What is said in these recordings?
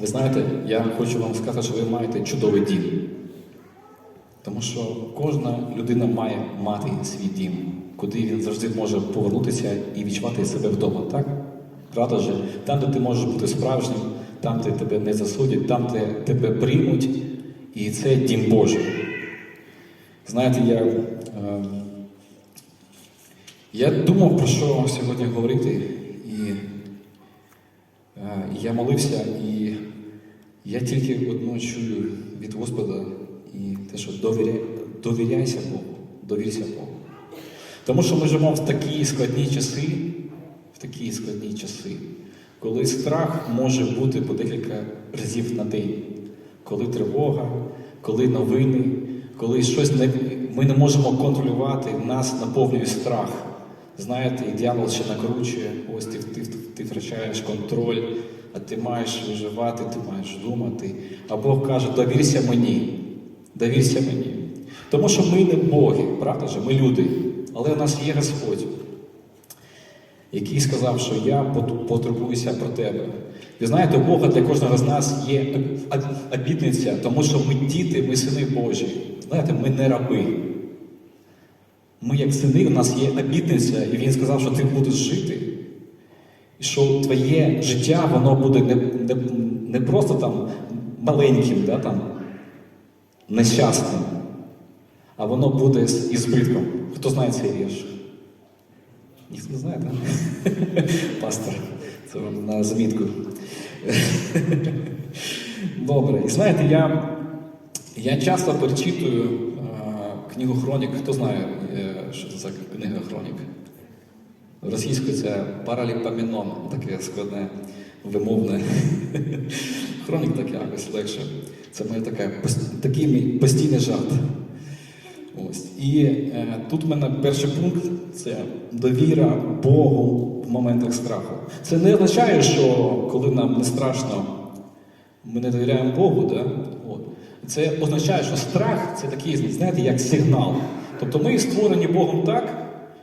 Ви знаєте, я хочу вам сказати, що ви маєте чудовий дім. Тому що кожна людина має мати свій дім, куди він завжди може повернутися і відчувати себе вдома, так? Правда же? Там, де ти можеш бути справжнім, там, де тебе не засудять, там, де тебе приймуть, і це дім Божий. Знаєте, я, е, я думав про що сьогодні говорити, і е, я молився, і я тільки одно чую від Господа, і те, що довіряй, довіряйся Богу, довірся Богу. Тому що ми живемо в такі складні часи, в такі складні часи, коли страх може бути по декілька разів на день, коли тривога, коли новини, коли щось не, ми не можемо контролювати, нас наповнює страх. Знаєте, і дьявол ще накручує, ось ти, ти, ти втрачаєш контроль, а ти маєш виживати, ти маєш думати. А Бог каже, довірся мені, довірся мені. Тому що ми не боги, правда ж, ми люди, але у нас є Господь, який сказав, що я пот- потурбуюся про тебе. Ви знаєте, у Бога для кожного з нас є об- об- обітниця, тому що ми діти, ми сини Божі. Знаєте, ми не раби. Ми, як сини, у нас є обітниця, і він сказав, що ти будеш жити. Що твоє життя, воно буде не, не, не просто там маленьким, да, там, нещасним, а воно буде із збитком. Хто знає цей вірш? Ніхто не знає, так? Пастор, це вам на замітку. Добре. І знаєте, я, я часто перечитую е, книгу Хронік. Хто знає, е, що це за книга Хронік? Російською це параліпамінон, таке складне, вимовне. Хронік так якось легше. Це моє таке, такий мій постійний жарт. Ось. І е, тут в мене перший пункт це довіра Богу в моментах страху. Це не означає, що коли нам не страшно, ми не довіряємо Богу. Да? От. Це означає, що страх це такий, знаєте, як сигнал. Тобто ми створені Богом так,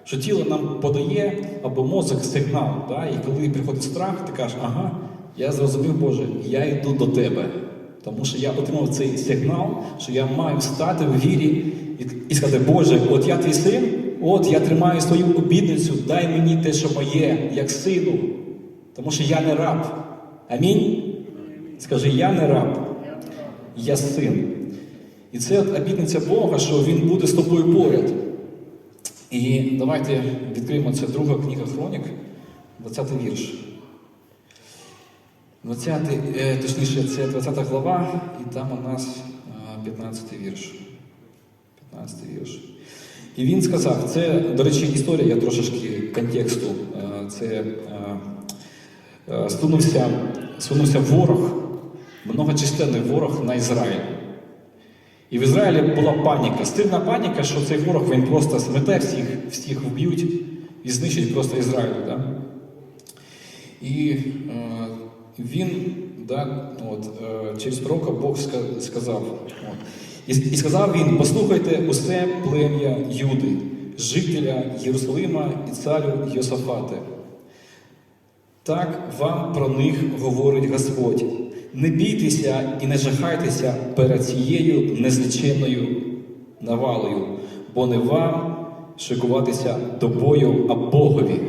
що тіло нам подає або мозок сигнал. Да? І коли приходить страх, ти кажеш, ага, я зрозумів, Боже, я йду до тебе. Тому що я отримав цей сигнал, що я маю стати в вірі і, сказати, Боже, от я твій син, от я тримаю свою обідницю, дай мені те, що моє, як сину. Тому що я не раб. Амінь. Скажи, я не раб, я син. І це от обітниця Бога, що Він буде з тобою поряд. І давайте відкриємо це друга книга Хронік, 20 вірш. 20, е, точніше, це 20 глава, і там у нас е, 15 вірш. 15 вірш. І він сказав, це, до речі, історія, я трошечки контексту. Е, Це е, е, сунувся, сунувся ворог, многочисленний ворог на Ізраїль. І в Ізраїлі була паніка, сильна паніка, що цей ворог він просто смете всіх, всіх вб'ють і знищить просто Ізраїль. Да? І е, він да, от, е, через пророка Бог сказав. От, і, і сказав він: послухайте усе плем'я Юди, жителя Єрусалима і царю Йосафати. Так вам про них говорить Господь. Не бійтеся і не жахайтеся перед цією незліченною навалою, бо не вам шикуватися до бою, а Богові.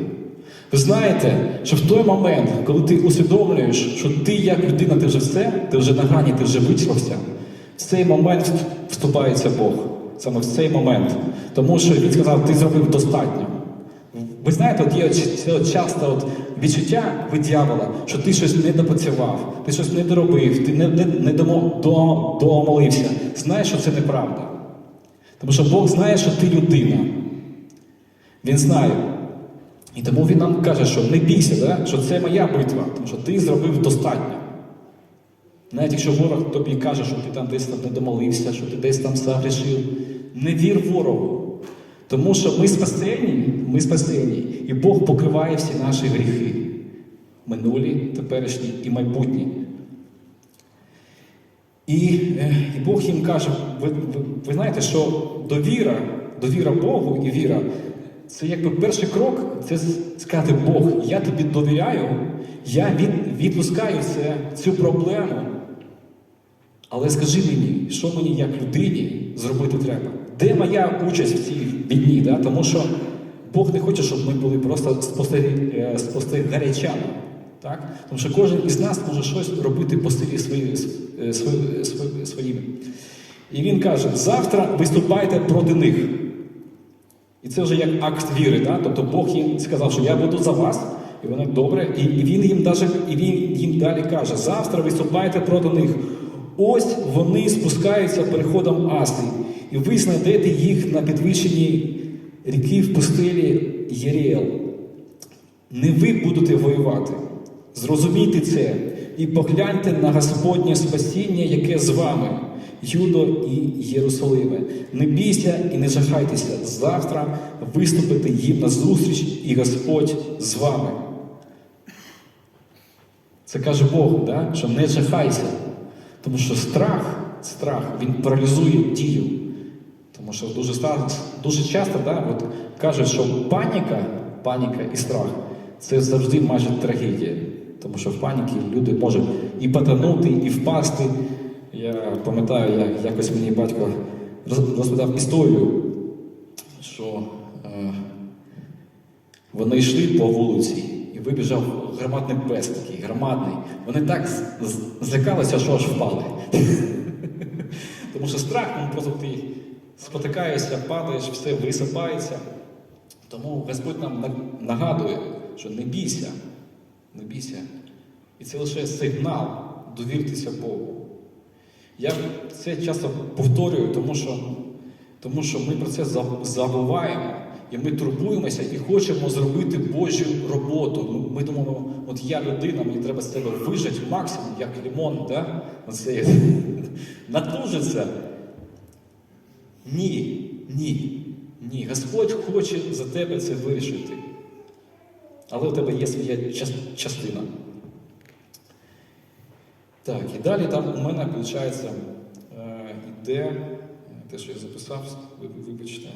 Ви знаєте, що в той момент, коли ти усвідомлюєш, що ти як людина, ти вже все, ти вже на грані, ти вже вичався, в цей момент вступається Бог. Саме в цей момент. Тому що він сказав, ти зробив достатньо. Ви знаєте, от є от часто от відчуття від дьявола, що ти щось не допрацював, ти щось не доробив, ти не, не, не домо, до, домолився. Знаєш, що це неправда. Тому що Бог знає, що ти людина. Він знає. І тому він нам каже, що не бійся, да? що це моя битва, тому що ти зробив достатньо. Навіть якщо ворог тобі каже, що ти там десь там не домолився, що ти десь там загрішив, не вір ворогу. Тому що ми спасені, ми спасені, і Бог покриває всі наші гріхи. Минулі, теперішні і майбутні. І, е, і Бог їм каже: ви, ви, ви знаєте, що довіра, довіра Богу і віра це якби перший крок, це сказати Бог, я тобі довіряю, я від, відпускаю це, цю проблему. Але скажи мені, що мені як людині зробити треба? Де моя участь в цій війні? Да? Тому що Бог не хоче, щоб ми були просто е, спостерігачами. Так? Тому що кожен із нас може щось робити по силі свої, е, свої, свої, своїми. І він каже: завтра виступайте проти них. І це вже як акт віри. Да? Тобто Бог їм сказав, що я буду за вас, і вони добре. І, він їм даже, і він їм далі каже: завтра виступайте проти них. Ось вони спускаються переходом Аси, і ви знайдете їх на підвищенні ріки в пустелі Єріел. Не ви будете воювати. Зрозумійте це і погляньте на Господнє спасіння, яке з вами, Юдо і Єрусалиме. Не бійся і не жахайтеся. Завтра виступите їм на зустріч, і Господь з вами. Це каже Бог, да? що не жахайся. Тому що страх, страх, він паралізує дію. Тому що дуже, ста- дуже часто да, от кажуть, що паніка, паніка і страх це завжди майже трагедія. Тому що в паніці люди можуть і потонути, і впасти. Я пам'ятаю, як якось мені батько роз- розповідав історію, що е, вони йшли по вулиці, і вибіжав громадний пес такий, громадний. Вони так злякалися, що аж впали. Тому що страх, ну просто ти спотикаєшся, падаєш, все висипається. Тому Господь нам нагадує, що не бійся, не бійся. І це лише сигнал довіртеся Богу. Я це часто повторюю, тому що, тому що ми про це забуваємо. І ми турбуємося і хочемо зробити Божу роботу. Ну, Ми думаємо, от я людина, мені треба з себе вижити максимум, як лимон, да? Натужиться. Ні, ні, ні. Господь хоче за тебе це вирішити. Але у тебе є своя частина. Так, і далі там у мене, виходить, е, іде е, те, що я записав, вибачте.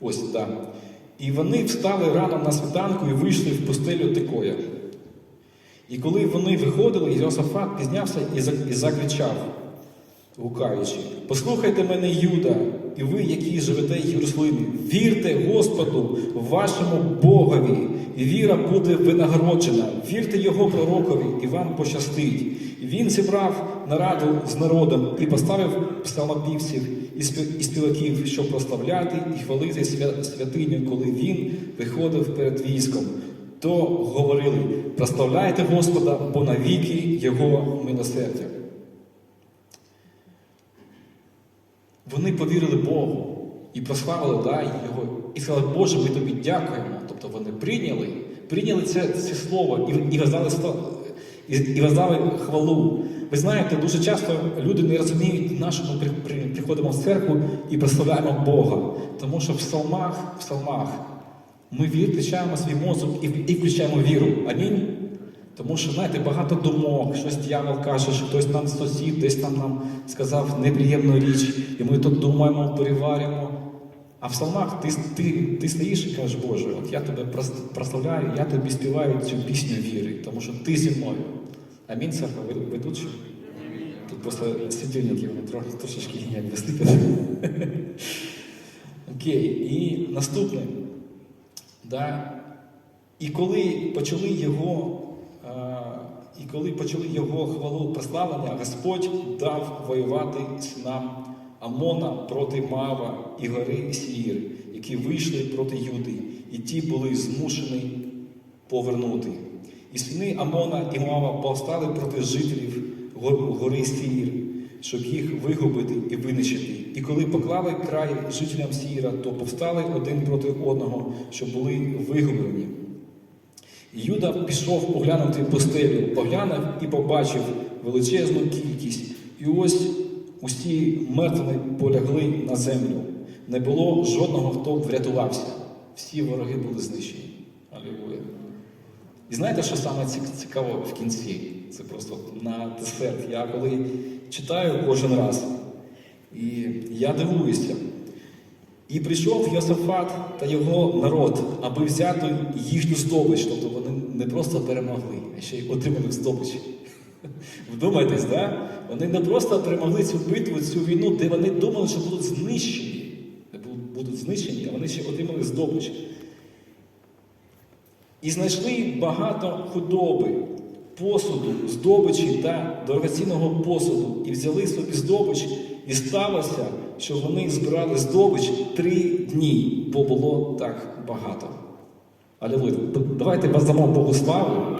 Ось так. І вони встали рано на світанку і вийшли в пустелю Тикоя. І коли вони виходили, Йосафат пізнявся і закричав, гукаючи: Послухайте мене, Юда, і ви, які живете в Єрусалимі, вірте Господу, вашому Богові, і віра буде винагороджена. Вірте Його пророкові, і вам пощастить. Він зібрав нараду з народом і поставив псалмопівців і співаків, щоб прославляти і хвалити святиню, коли він виходив перед військом. То говорили: прославляйте Господа, бо навіки Його милосердя. Вони повірили Богу і прославили да, Його. І сказали, Боже, ми тобі дякуємо. Тобто вони прийняли, прийняли це, це слово і, і, воздали, сто- і, і воздали хвалу. Ви знаєте, дуже часто люди не розуміють, на що ми при, при, приходимо в церкву і прославляємо Бога. Тому що в псалмах, в псалмах ми відключаємо свій мозок і, і включаємо віру. Амінь. Тому що, знаєте, багато думок, щось дьявол каже, що хтось нам сусід десь там нам сказав неприємну річ, і ми тут думаємо, переварюємо. А в псалмах ти, ти, ти стоїш і кажеш, Боже, от я тебе прославляю, я тобі співаю цю пісню віри, тому що ти зі мною. Амінь, церква, ви, тут? Просто світильники, вони трохи трошечки як вислипять. Окей, і наступне. Да? І коли почали його, і коли почали його хвалу прославлення, Господь дав воювати синам Амона проти Мава і гори Сіїр, які вийшли проти Юди, і ті були змушені повернути. І сини Амона і Моава повстали проти жителів гори Сіїр, щоб їх вигубити і винищити. І коли поклали край жителям Сіїра, то повстали один проти одного, щоб були вигублені. Юда пішов поглянути пустелю, поглянув і побачив величезну кількість. І ось усі мертві полягли на землю. Не було жодного, хто б врятувався. Всі вороги були знищені. Алілуя. І знаєте, що саме цікаво в кінці? Це просто на десерт. Я коли читаю кожен раз, і я дивуюся. І прийшов Йосафат та його народ, аби взяти їхню здобич. Тобто вони не просто перемогли, а ще й отримали здобич. Вдумайтесь, да? Вони не просто перемогли цю битву, цю війну, де вони думали, що будуть знищені. Будуть знищені, а вони ще отримали здобич. І знайшли багато худоби, посуду, здобичі та дорогоцінного посуду, і взяли собі здобич, і сталося, що вони збирали здобич три дні, бо було так багато. Алілуя. Давайте воздамо Богу славу.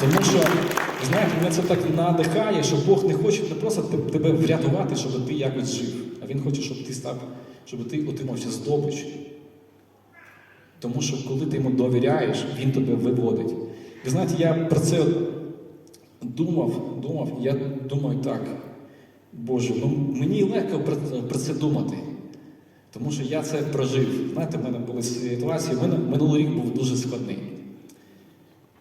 Тому що, знаєте, мене це так надихає, що Бог не хоче не просто тебе врятувати, щоб ти якось жив, а Він хоче, щоб ти став, щоб ти отримався здобич. Тому що коли ти йому довіряєш, він тебе виводить. Ви знаєте, я про це думав, думав, я думаю так, Боже, ну мені легко про, це думати. Тому що я це прожив. Знаєте, в мене були ситуації, минулий рік був дуже складний.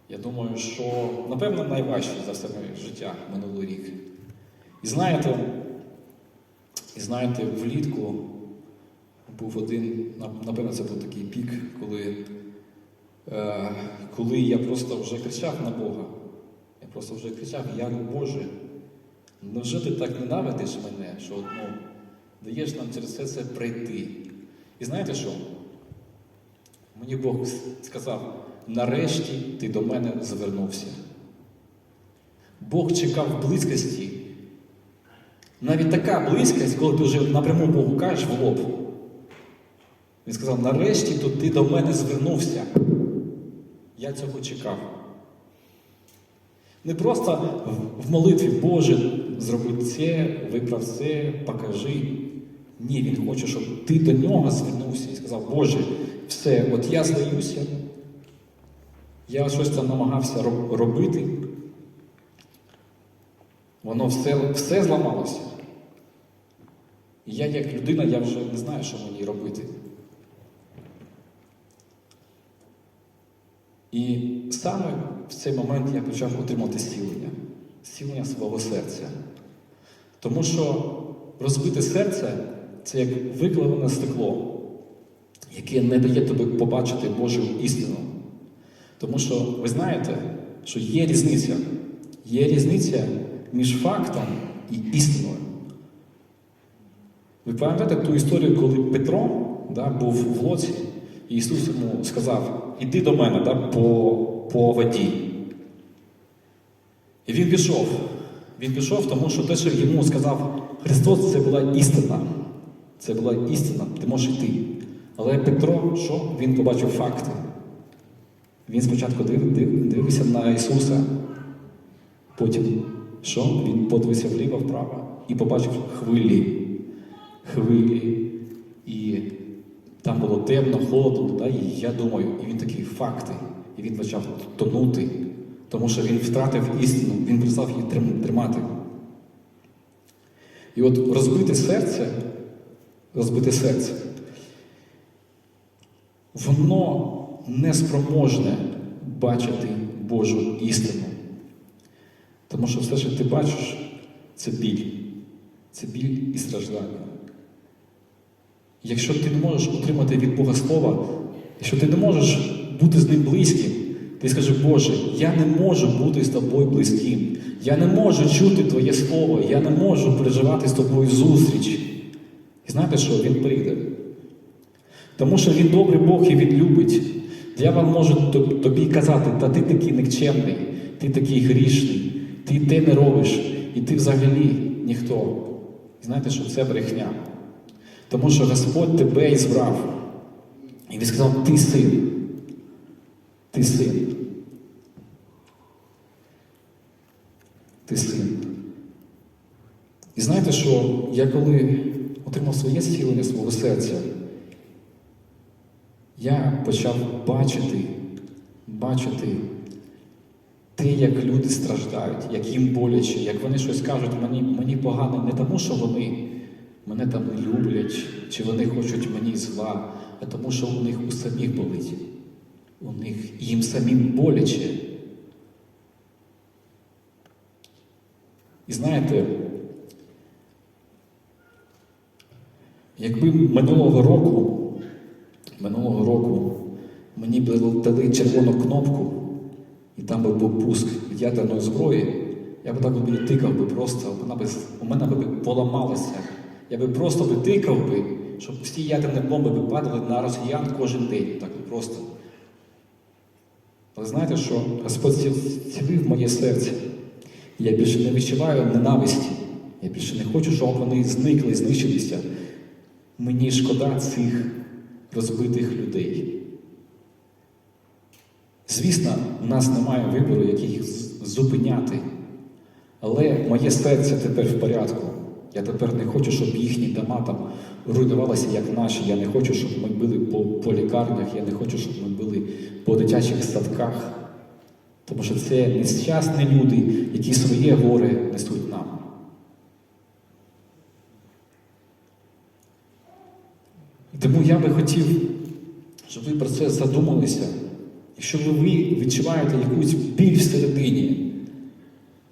Я думаю, що, напевно, найважче за все моє життя минулий рік. І знаєте, і знаєте, влітку був один, напевно, це був такий пік, коли, е, коли я просто вже кричав на Бога. Я просто вже кричав, я ну, невже ти так ненавидиш мене, що ну, даєш нам через все це пройти? І знаєте що? Мені Бог сказав, нарешті ти до мене звернувся. Бог чекав близькості. Навіть така близькість, коли ти вже напряму Богу кажеш в лоб. Він сказав, нарешті то ти до мене звернувся. Я цього чекав. Не просто в молитві Боже, зроби це, виправ це, покажи. Ні, він хоче, щоб ти до нього звернувся і сказав, Боже, все, от я здаюся, я щось там намагався робити. Воно все, все зламалося. І я, як людина, я вже не знаю, що мені робити. І саме в цей момент я почав отримати зцілення, зцілення свого серця. Тому що розбите серце це як викливане стекло, яке не дає тобі побачити Божу істину. Тому що ви знаєте, що є різниця. Є різниця між фактом і істиною. Ви пам'ятаєте ту історію, коли Петро да, був в лоці, і Ісус йому сказав: Іди до мене да, по, по воді. І він пішов. Він пішов, тому що те, що йому сказав Христос, це була істина. Це була істина, ти можеш йти. Але Петро, що? Він побачив факти. Він спочатку див, див, дивився на Ісуса, потім що? Він подивився вліво-вправо і побачив хвилі. Хвилі. І там було темно, холодно, да? і я думаю, і він такий факти. І він почав тонути, тому що він втратив істину, він перестав її тримати. І от розбите серце, розбите серце, воно не спроможне бачити Божу істину. Тому що все, що ти бачиш, це біль. Це біль і страждання. Якщо ти не можеш отримати від Бога Слова, якщо ти не можеш бути з ним близьким, ти скажи, Боже, я не можу бути з тобою близьким. Я не можу чути Твоє Слово, я не можу переживати з тобою зустріч. І знаєте що? Він прийде. Тому що він добрий Бог і він любить. Дьявол може тобі казати, та ти такий никчемний, ти такий грішний, ти те не робиш, і ти взагалі ніхто. І знаєте, що це брехня. Тому що Господь тебе і збрав. І він сказав, ти син. Ти син. Ти син. І знаєте, що я коли отримав своє зцілення свого серця, я почав бачити, бачити те, як люди страждають, як їм боляче, як вони щось кажуть, мені, мені погано не тому, що вони мене там не люблять, чи вони хочуть мені зла, а тому, що у них у самих болить. У них їм самим боляче. І знаєте, Якби минулого року, минулого року мені б дали червону кнопку, і там би був пуск від ядерної зброї, я б так би тикав би просто, вона би, у мене би поламалася. Я би просто би тикав би, щоб всі ядерні бомби би падали на росіян кожен день. Так просто. Але знаєте, що Господь зцілив моє серце. Я більше не відчуваю ненависті. Я більше не хочу, щоб вони зникли, знищилися. Мені шкода цих розбитих людей. Звісно, у нас немає вибору, як їх зупиняти. Але моє серце тепер в порядку. Я тепер не хочу, щоб їхні дома там руйнувалися, як наші. Я не хочу, щоб ми були по, по лікарнях, я не хочу, щоб ми були по дитячих садках. Тому що це нещасні люди, які своє горе несуть нам. Тому я би хотів, щоб ви про це задумалися. Якщо ви відчуваєте якусь біль всередині,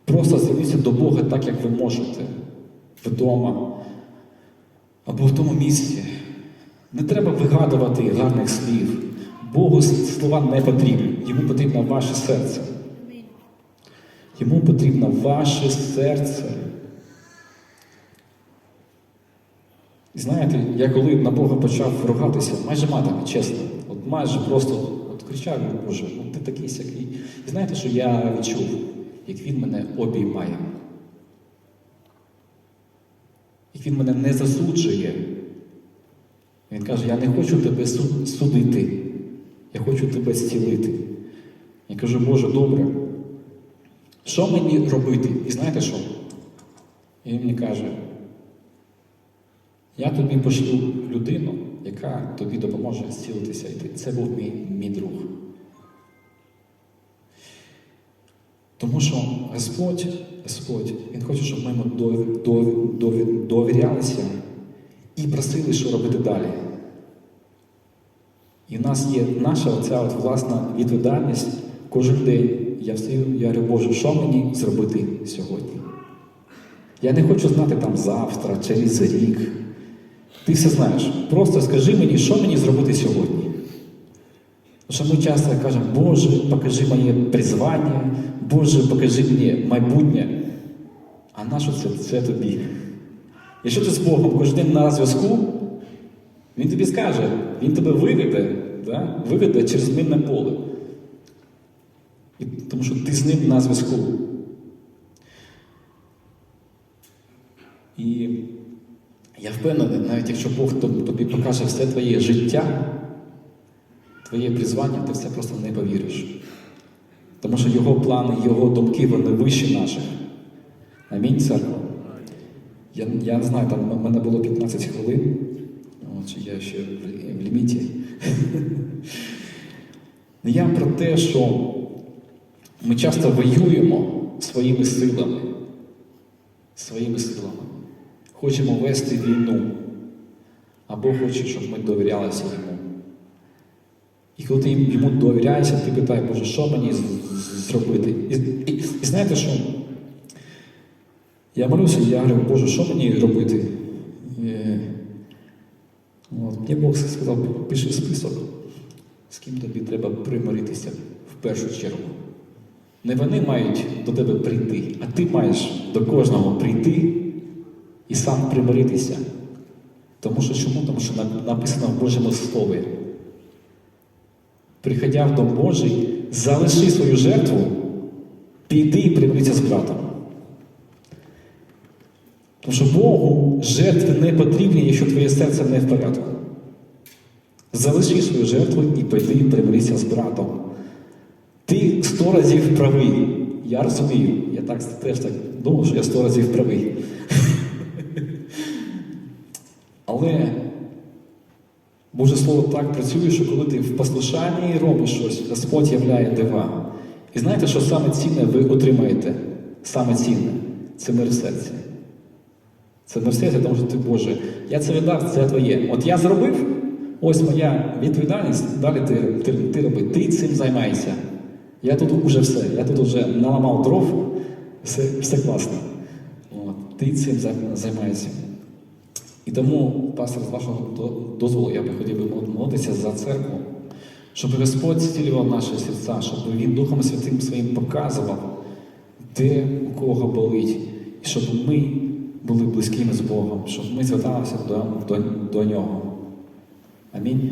просто зверніться до Бога так, як ви можете, вдома або в тому місці. Не треба вигадувати гарних слів. Богу слова не потрібні, йому потрібно ваше серце. Йому потрібно ваше серце. І знаєте, я коли на Бога почав ругатися, майже матами, чесно, от майже просто от кричав, Боже, ну ти такий сякий. І знаєте, що я відчув, як він мене обіймає. Як він мене не засуджує. Він каже, я не хочу тебе судити, я хочу тебе зцілити. Я кажу, Боже, добре. Що мені робити? І знаєте що? І він мені каже, я тобі пошлю людину, яка тобі допоможе зцілитися. І це був мій, мій друг. Тому що Господь, Господь, Він хоче, щоб ми довірялися і просили, що робити далі. І в нас є наша оця от власна відповідальність кожен день. Я встаю, я говорю, Боже, що мені зробити сьогодні? Я не хочу знати там завтра, через рік. Ти все знаєш. Просто скажи мені, що мені зробити сьогодні. Тому що ми часто кажемо, Боже, покажи моє призвання, Боже, покажи мені майбутнє. А на що це, це тобі? Якщо ти з Богом кожен день на зв'язку, Він тобі скаже, Він тебе виведе, да? виведе через минне поле. І, тому що ти з ним на зв'язку. І я впевнений, навіть якщо Бог тобі покаже все твоє життя, твоє призвання, ти все просто не повіриш. Тому що його плани, його думки, вони вищі наших. Амінь, церква. Я, я знаю, там в мене було 15 хвилин, от, я ще в, ліміті. Я про те, що ми часто воюємо своїми силами. Своїми силами. Хочемо вести війну. Або хоче, щоб ми довірялися йому. І коли ти йому довіряєшся, ти питаєш, Боже, що мені зробити? І, і, і знаєте що? Я молюся, я говорю, Боже, що мені робити? Е, От, мені Бог сказав, пиши список, з ким тобі треба примиритися в першу чергу. Не вони мають до тебе прийти, а ти маєш до кожного прийти і сам примиритися. Тому що чому? Тому що написано в Божому Слові. Приходя в Дом Божий, залиши свою жертву, піди і примирися з братом. Тому що Богу жертви не потрібні, якщо твоє серце не в порядку. Залиши свою жертву і піди і примирися з братом. Ти сто разів правий. Я розумію. Я так теж так думав, що я сто разів правий. Але Боже Слово так працює, що коли ти в послушанні робиш щось, Господь являє дива. І знаєте, що саме цінне ви отримаєте? Саме цінне це мир в серці. Це мир в серці, тому що ти, Боже, я це віддав, це твоє. От я зробив, ось моя відповідальність, далі ти, ти, ти роби, ти цим займайся. Я тут уже все, я тут вже наламав дров, все, все класно. От, ти цим зай- займайся. І тому, пастор, з вашого дозволу, я би хотів би молитися за церкву, щоб Господь зцілював наші серця, щоб Він Духом Святим своїм показував, де у кого болить, і щоб ми були близькими з Богом, щоб ми зверталися до, до, до Нього. Амінь.